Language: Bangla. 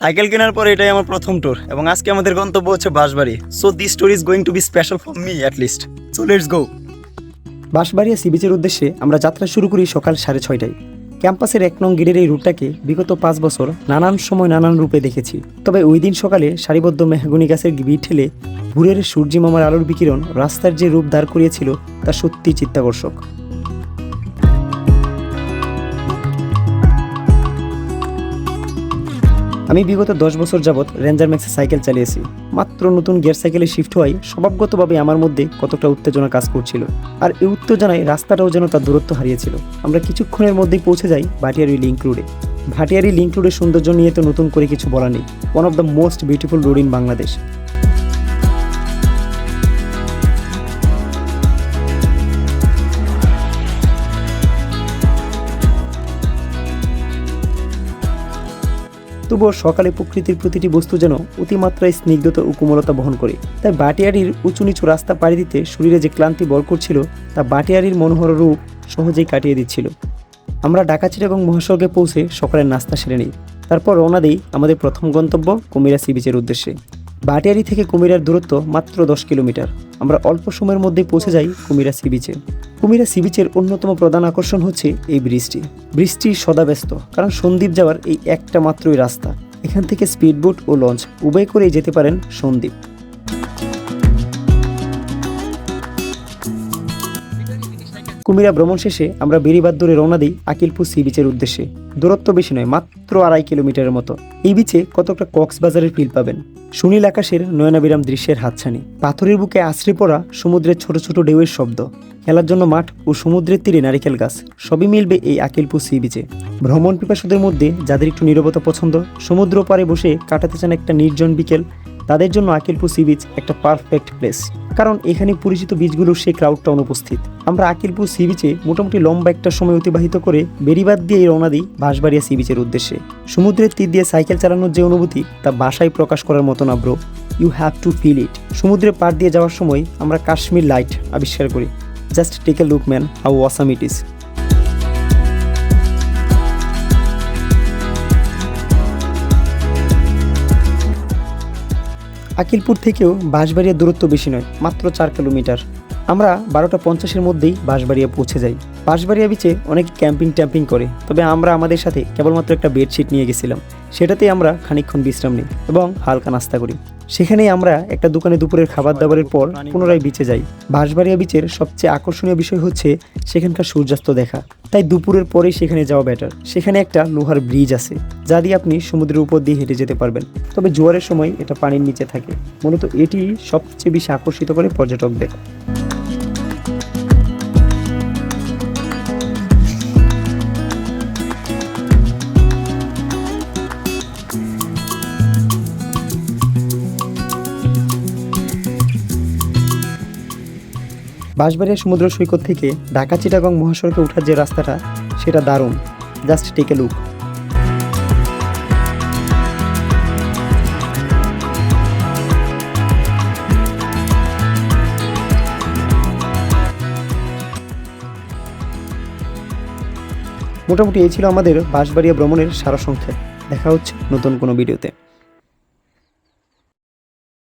সাইকেল কেনার পর এটাই আমার প্রথম ট্যুর এবং আজকে আমাদের গন্তব্য হচ্ছে Banshbari. So this tour is going to be special for me at least so let's go Banshbaria sea বিচের উদ্দেশ্যে আমরা যাত্রা শুরু করি সকাল সাড়ে ছয়টায়। ক্যাম্পাসের এক নং গেটের এই রুটটাকে বিগত পাঁচ বছর নানান সময় নানান রূপে দেখেছি। তবে ওই দিন সকালে সারিবদ্ধ মেহগুনি গাছের ভিড় ঠেলে ভোরের সূর্যি মামার আলোর বিকিরণ রাস্তার যে রূপ দাঁড় করিয়েছিল তা সত্যি চিত্তাকর্ষক। আমি বিগত দশ বছর যাবৎ রেঞ্জার ম্যাক্সে সাইকেল চালিয়েছি। মাত্র নতুন গিয়ার সাইকেলে শিফট হওয়ায় স্বভাবগতভাবে আমার মধ্যে কতটা উত্তেজনা কাজ করছিল। আর এই উত্তেজনায় রাস্তাটাও যেন তার দূরত্ব হারিয়েছিল। আমরা কিছুক্ষণের মধ্যেই পৌঁছে যাই ভাটিয়ারি লিঙ্ক রোডে। ভাটিয়ারি লিঙ্ক রোডের সৌন্দর্য নিয়ে তো নতুন করে কিছু বলা নেই। One of the most beautiful road in Bangladesh তবুও সকালে প্রকৃতির প্রতিটি বস্তু যেন অতিমাত্রায় স্নিগ্ধতা ও কোমলতা বহন করে। তাই বাটিয়ারির উঁচু নিচু রাস্তা পাড়ি দিতে শরীরে যে ক্লান্তি বর করছিল, তা বাটিয়ারির মনোহর রূপ সহজেই কাটিয়ে দিচ্ছিল। আমরা ডাকাচির এবং মহাসড়কে পৌঁছে সকালের নাস্তা সেরে নিই। তারপর রওনা দিই আমাদের প্রথম গন্তব্য কুমিরা সি বিচের উদ্দেশ্যে। বাটিয়ারি থেকে কুমিরার দূরত্ব মাত্র দশ কিলোমিটার। আমরা অল্প সময়ের মধ্যে পৌঁছে যাই কুমিরা সি বিচে। কুমিরা সি বিচের অন্যতম প্রধান আকর্ষণ হচ্ছে এই ব্রিজটি। ব্রিজটি সদাব্যস্ত কারণ সন্দ্বীপ যাওয়ার এই একটা মাত্রই রাস্তা। এখান থেকে স্পিডবোট ও লঞ্চ উভয় করেই যেতে পারেন সন্দ্বীপ কুমিরা ভ্রমণ শেষে আমরা বেরিবাদ ধরে রওনা দিই আকিলপুর সি বিচের উদ্দেশ্যে। দূরত্ব বেশি নয়, মাত্র আড়াই কিলোমিটারের মতো। এই বিচে কতটা কক্সবাজারের ফিল পাবেন? সুনীল আকাশের নয়নাবিরাম দৃশ্যের হাতছানি। পাথরের বুকে আশ্রে পড়া সমুদ্রের ছোট ছোট ঢেউয়ের শব্দ। খেলার জন্য মাঠ ও সমুদ্রের তীরে নারিকেল গাছ। সবই মিলবে এই আকিলপুর সি বিচে। ভ্রমণ পিপাসুদের মধ্যে যাদের একটু নীরবতা পছন্দ, সমুদ্র পারে বসে কাটাতে চান একটা নির্জন বিকেল তাদের জন্য আকিলপুর সি বিচ একটা পারফেক্ট প্লেস কারণ এখানে পরিচিত বীজগুলোর সেই ক্রাউডটা অনুপস্থিত। আমরা আকিলপুর সি বিচে মোটামুটি লম্বা একটা সময় অতিবাহিত করে বেরিবাদ দিয়ে রওনা দিই বাঁশবাড়িয়া সি বিচের উদ্দেশ্যে। সমুদ্রের তীর দিয়ে সাইকেল চালানোর যে অনুভূতি তা বাসায় প্রকাশ করার মতো না bro you have to feel it সমুদ্রের পাড় দিয়ে যাওয়ার সময় আমরা কাশ্মীর লাইট আবিষ্কার করি। Just take a look man how awesome it is Akilpur থেকেও বাঁশবাড়িয়ার দূরত্ব বেশি নয় মাত্র চার কিলোমিটার। আমরা বারোটা পঞ্চাশের মধ্যেই বাঁশবাড়িয়া পৌঁছে যাই। বাঁশবাড়িয়া বিচে অনেক ক্যাম্পিং ট্যাম্পিং করে, তবে আমরা আমাদের সাথে কেবলমাত্র একটা বেডশিট নিয়ে গেছিলাম। সেটাতেই আমরা খানিকক্ষণ বিশ্রাম নিই এবং হালকা নাস্তা করি। সেখানেই আমরা একটা দোকানে দুপুরের খাবার দাবারের পর পুনরায় বিচে যাই। বাঁশবাড়িয়া বিচের সবচেয়ে আকর্ষণীয় বিষয় হচ্ছে সেখানকার সূর্যাস্ত দেখা। তাই দুপুরের পরেই সেখানে যাওয়া বেটার সেখানে একটা লোহার ব্রিজ আছে, যা দিয়ে আপনি সমুদ্রের উপর দিয়ে হেঁটে যেতে পারবেন। তবে জোয়ারের সময় এটা পানির নিচে থাকে। মূলত এটি সবচেয়ে বেশি আকর্ষিত করে পর্যটকদের। বাঁশবাড়িয়া সমুদ্র সৈকত থেকে ঢাকা চিটাগং মহাসড়কে ওঠার যে রাস্তাটা, সেটা দারুণ। জাস্ট টেক লুক মোটামুটি এই ছিল আমাদের বাঁশবাড়িয়া ভ্রমণের সারা সংখ্যা দেখা হচ্ছে নতুন কোনো ভিডিওতে।